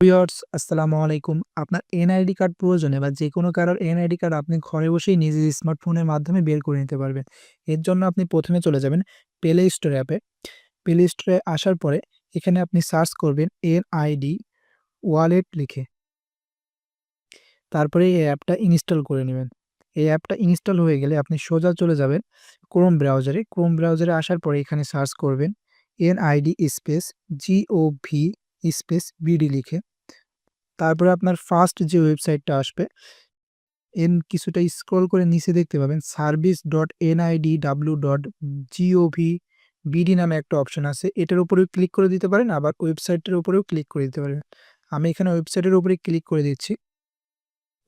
Viewers, আসসালামু আলাইকুম। আপনার এনআইডি কার্ড প্রয়োজনে বা যেকোনো কারোর এনআইডি কার্ড আপনি ঘরে বসেই নিজের স্মার্টফোনের মাধ্যমে বের করে নিতে পারবেন। এর জন্য আপনি প্রথমে চলে যাবেন প্লে স্টোর অ্যাপে। প্লে স্টোরে আসার পরে এখানে আপনি সার্চ করবেন এনআইডি ওয়ালেট লিখে। তারপরে এই অ্যাপটা ইনস্টল করে নেবেন এই অ্যাপটা ইনস্টল হয়ে গেলে আপনি সোজা চলে যাবেন ক্রোম ব্রাউজারে। ক্রোম ব্রাউজারে আসার পরে এখানে সার্চ করবেন NID space GOV space BD লিখে। তারপরে আপনার ফার্স্ট যে ওয়েবসাইটটা আসবে এন কিছুটা স্ক্রল করে নিচে দেখতে পাবেন, service.nidw.gov.bd নামে একটা অপশন আছে। এটার উপরেও ক্লিক করে দিতে পারেন, আবার ওয়েবসাইটের উপরেও ক্লিক করে দিতে পারেন। আমি এখানে ওয়েবসাইটের উপরে ক্লিক করে দিচ্ছি।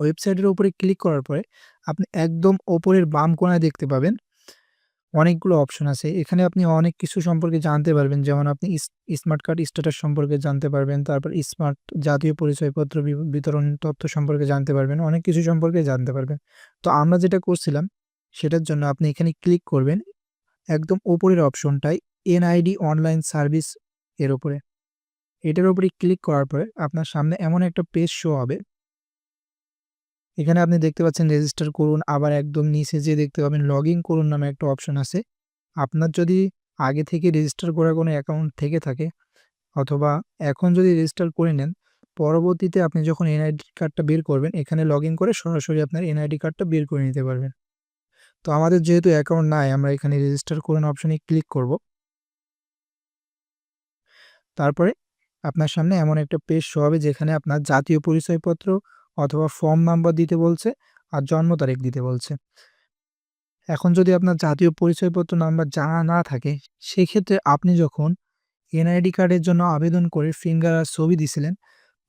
ওয়েবসাইটের উপরে ক্লিক করার পরে আপনি একদম ওপরের বাম কোণায় দেখতে পাবেন অনেকগুলো অপশন আছে। এখানে আপনি অনেক কিছু সম্পর্কে জানতে পারবেন। যেমন আপনি স্মার্ট কার্ড স্ট্যাটাস সম্পর্কে জানতে পারবেন। তারপর স্মার্ট জাতীয় পরিচয়পত্র বিতরণ তথ্য সম্পর্কে জানতে পারবেন। অনেক কিছু সম্পর্কে জানতে পারবেন। তো আমরা যেটা করছিলাম, সেটার জন্য আপনি এখানে ক্লিক করবেন একদম ওপরের অপশনটায় এনআইডি অনলাইন সার্ভিস এর উপরে। এটার উপরে ক্লিক করার পরে আপনার সামনে এমন একটা পেজ শো হবে এখানে আপনি দেখতে পাচ্ছেন রেজিস্টার করুন। আবার একদম নিচে যেয়ে দেখতে পাবেন লগইন করুন নামে একটা অপশন আছে। আপনার যদি আগে থেকে রেজিস্টার করা কোনো অ্যাকাউন্ট থেকে থাকে অথবা এখন যদি রেজিস্টার করে নেন, পরবর্তীতে আপনি যখন এনআইডি কার্ডটা বের করবেন এখানে লগইন করে সরাসরি আপনার এনআইডি কার্ডটা বের করে নিতে পারবেন। তো আমাদের যেহেতু অ্যাকাউন্ট নাই আমরা এখানে রেজিস্টার করুন অপশনে ক্লিক করব। তারপরে আপনার সামনে এমন একটা পেজ শো হবে যেখানে আপনার জাতীয় পরিচয়পত্র অথবা ফর্ম নাম্বার দিতে বলছে আর জন্ম তারিখ দিতে বলছে। এখন যদি আপনার জাতীয় পরিচয়পত্র নাম্বার জানা না থাকে, সেক্ষেত্রে আপনি যখন এনআইডি কার্ডের জন্য আবেদন করে ফিঙ্গার আর ছবি দিছিলেন,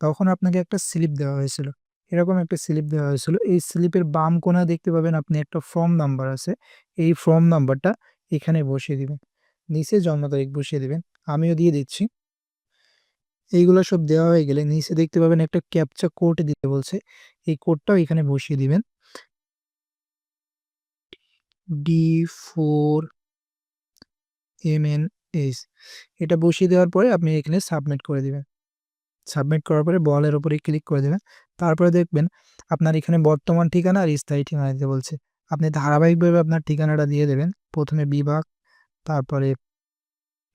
তখন আপনাকে একটা স্লিপ দেওয়া হয়েছিল। এরকম একটা স্লিপ দেওয়া হয়েছিল। এই স্লিপের বাম কোণায় দেখতে পাবেন আপনি একটা ফর্ম নাম্বার আছে। এই ফর্ম নাম্বারটা এখানে বসিয়ে দিবেন। নিচে জন্ম তারিখ বসিয়ে দেবেন আমিও দিয়ে দিচ্ছি। এইগুলো সব দেওয়া হয়ে গেলে নিচে দেখতে পাবেন একটা ক্যাপচা কোড দিতে বলছে। এই কোডটাও এখানে বসিয়ে দিবেন। D4 MNH এটা বসিয়ে দেওয়ার পরে আপনি এখানে সাবমিট করে দিবেন। সাবমিট করার পরে বলের উপরে ক্লিক করে দেবেন তারপরে দেখবেন আপনার এখানে বর্তমান ঠিকানা আর স্থায়ী ঠিকানা দিতে বলছে। আপনি ধারাবাহিকভাবে আপনার ঠিকানাটা দিয়ে দেবেন। প্রথমে বিভাগ, তারপরে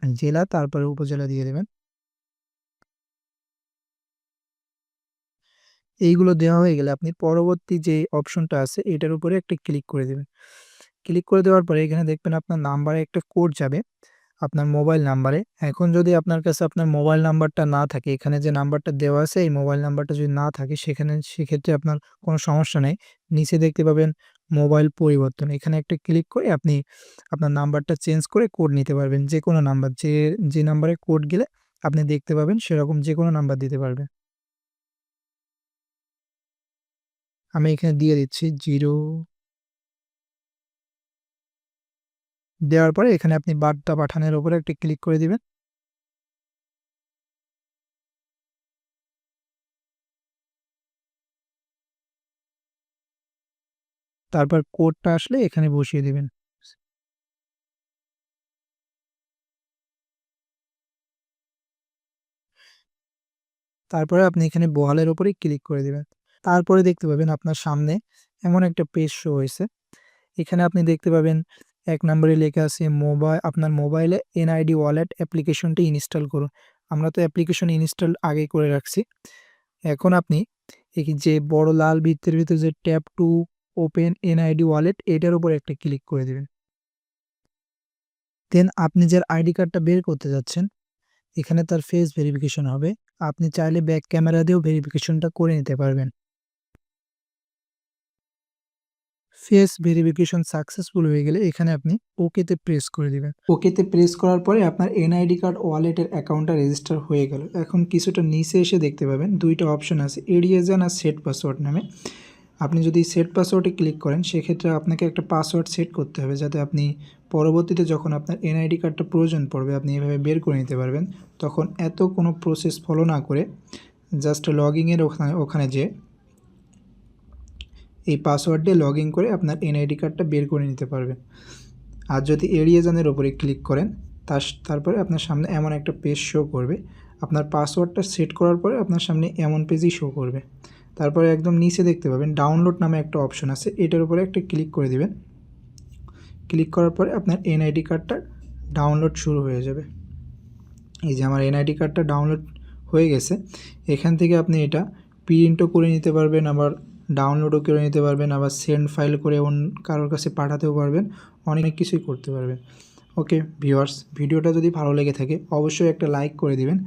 জেলা, তারপরে উপজেলা দিয়ে দেবেন। এইগুলো দেওয়া হয়ে গেলে আপনি পরবর্তী যে অপশনটা আছে এটার উপরে একটা ক্লিক করে দেবেন ক্লিক করে দেওয়ার পরে এখানে দেখবেন আপনার নাম্বারে একটা কোড যাবে আপনার মোবাইল নাম্বারে। এখন যদি আপনার কাছে আপনার মোবাইল নাম্বারটা না থাকে এখানে যে নাম্বারটা দেওয়া আছে এই মোবাইল নাম্বারটা যদি না থাকে সেখানে সেক্ষেত্রে আপনার কোনো সমস্যা নেই। নিচে দেখতে পাবেন মোবাইল পরিবর্তন। এখানে একটা ক্লিক করে আপনি আপনার নাম্বারটা চেঞ্জ করে কোড নিতে পারবেন। যে কোনো নাম্বার যে, যে নাম্বারে কোড গেলে আপনি দেখতে পাবেন সেরকম যে কোনো নাম্বার দিতে পারবেন। আমি এখানে দিয়ে দিচ্ছি জিরো দেওয়ার পরে এখানে আপনি বার্তা পাঠানোর উপরে একটি ক্লিক করে দিবেন। তারপর কোডটা আসলে এখানে বসিয়ে দিবেন। তারপরে আপনি এখানে বহালের উপরে ক্লিক করে দিবেন। তারপরে দেখতে পাবেন আপনার সামনে এমন একটা পেজ শো হয়েছে এখানে আপনি দেখতে পাবেন এক নম্বরে লেখা আছে মোবাইল আপনার মোবাইলে এনআইডি ওয়ালেট অ্যাপ্লিকেশনটি ইনস্টল করুন। আমরা তো অ্যাপ্লিকেশন ইনস্টল আগেই করে রাখছি। এখন আপনি এই যে বড় লাল বৃত্তের ভিতরে যে tab to open NID wallet এটার উপরে একটা ক্লিক করে দেবেন দেন আপনি যার আইডি কার্ডটা বের করতে যাচ্ছেন, এখানে তার ফেস ভেরিফিকেশন হবে। আপনি চাইলে ব্যাক ক্যামেরা দিয়েও ভেরিফিকেশনটা করে নিতে পারবেন। ফেস ভেরিফিকেশন সাকসেসফুল হয়ে গেলে এখানে আপনি ওকেতে প্রেস করে দিবেন। ওকেতে প্রেস করার পরে আপনার এনআইডি কার্ড ওয়ালেটের অ্যাকাউন্টটা রেজিস্টার হয়ে গেল। এখন কিছুটা নিচে এসে দেখতে পাবেন দুইটা অপশন আছে এড়িয়ে যান আর সেট পাসওয়ার্ড নামে। আপনি যদি সেট পাসওয়ার্ডে ক্লিক করেন, সেক্ষেত্রে আপনাকে একটা পাসওয়ার্ড সেট করতে হবে যাতে আপনি পরবর্তীতে যখন আপনার এনআইডি কার্ডটা প্রয়োজন পড়বে, আপনি এভাবে বের করে নিতে পারবেন। তখন এত কোনো প্রসেস ফলো না করে জাস্ট লগ লগইনের ওখানে ওখানে যেয়ে এই পাসওয়ার্ড দিয়ে লগ ইন করে আপনার এনআইডি কার্ডটা বের করে নিতে পারবেন। আর যদি এড়িয়ে জানের ওপরে ক্লিক করেন, তার তারপরে আপনার সামনে এমন একটা পেজ শো করবে। আপনার পাসওয়ার্ডটা সেট করার পরে আপনার সামনে এমন পেজই শো করবে। তারপরে একদম নিচে দেখতে পাবেন ডাউনলোড নামে একটা অপশন আছে। এটার উপরে একটা ক্লিক করে দিবেন। ক্লিক করার পরে আপনার এনআইডি কার্ডটা ডাউনলোড শুরু হয়ে যাবে। এই যে আমার এনআইডি কার্ডটা ডাউনলোড হয়ে গেছে। এখান থেকে আপনি এটা প্রিন্টও করে নিতে পারবেন। আবার ডাউনলোডও করে নিতে পারবেন, আবার সেন্ড ফাইল করে অন্য কারোর কাছে পাঠাতেও পারবেন, অনেক কিছুই করতে পারবেন। ওকে ভিউয়ার্স ভিডিওটা যদি ভালো লেগে থাকে, অবশ্যই একটা লাইক করে দিবেন।